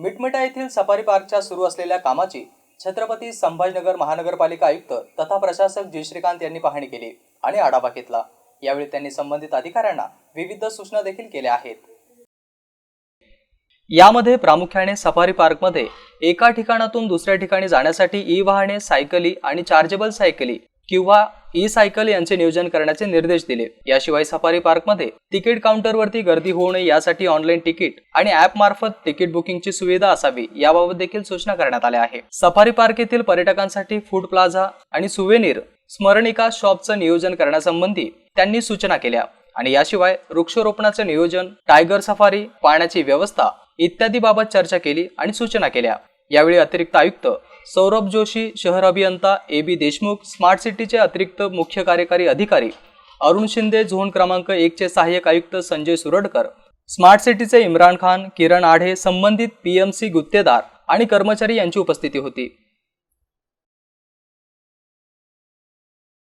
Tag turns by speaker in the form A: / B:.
A: मिटमिटा येथील सफारी पार्कच्या सुरू असलेल्या कामाची छत्रपती संभाजीनगर महानगरपालिका आयुक्त तथा प्रशासक जय श्रीकांत यांनी पाहणी केली आणि आढावा घेतला. यावेळी त्यांनी संबंधित अधिकाऱ्यांना विविध सूचना देखील केल्या आहेत. यामध्ये प्रामुख्याने सफारी पार्कमध्ये एका ठिकाणातून दुसऱ्या ठिकाणी जाण्यासाठी ई वाहने सायकली आणि चार्जेबल सायकली किंवा ई सायकल यांचे नियोजन करण्याचे निर्देश दिले. याशिवाय सफारी पार्कमध्ये तिकीट काउंटरवरती गर्दी होऊ नये यासाठी ऑनलाईन तिकीट आणि ऍप मार्फत तिकीट बुकिंगची सुविधा असावी याबाबत देखील सूचना करण्यात आल्या आहे. सफारी पार्क येथील पर्यटकांसाठी फूड प्लाझा आणि सुवेनीर स्मरणिका शॉपचं नियोजन करण्यासंबंधी त्यांनी सूचना केल्या. आणि याशिवाय वृक्षारोपणाचं नियोजन टायगर सफारी पाण्याची व्यवस्था इत्यादी बाबत चर्चा केली आणि सूचना केल्या. यावेळी अतिरिक्त आयुक्त सौरभ जोशी शहर अभियंता ए बी देशमुख स्मार्ट सिटीचे अतिरिक्त मुख्य कार्यकारी अधिकारी अरुण शिंदे झोन क्रमांक एकचे सहाय्यक आयुक्त संजय सुरडकर स्मार्ट सिटीचे इम्रान खान किरण आढे संबंधित पीएमसी गुत्तेदार आणि कर्मचारी यांची उपस्थिती होती.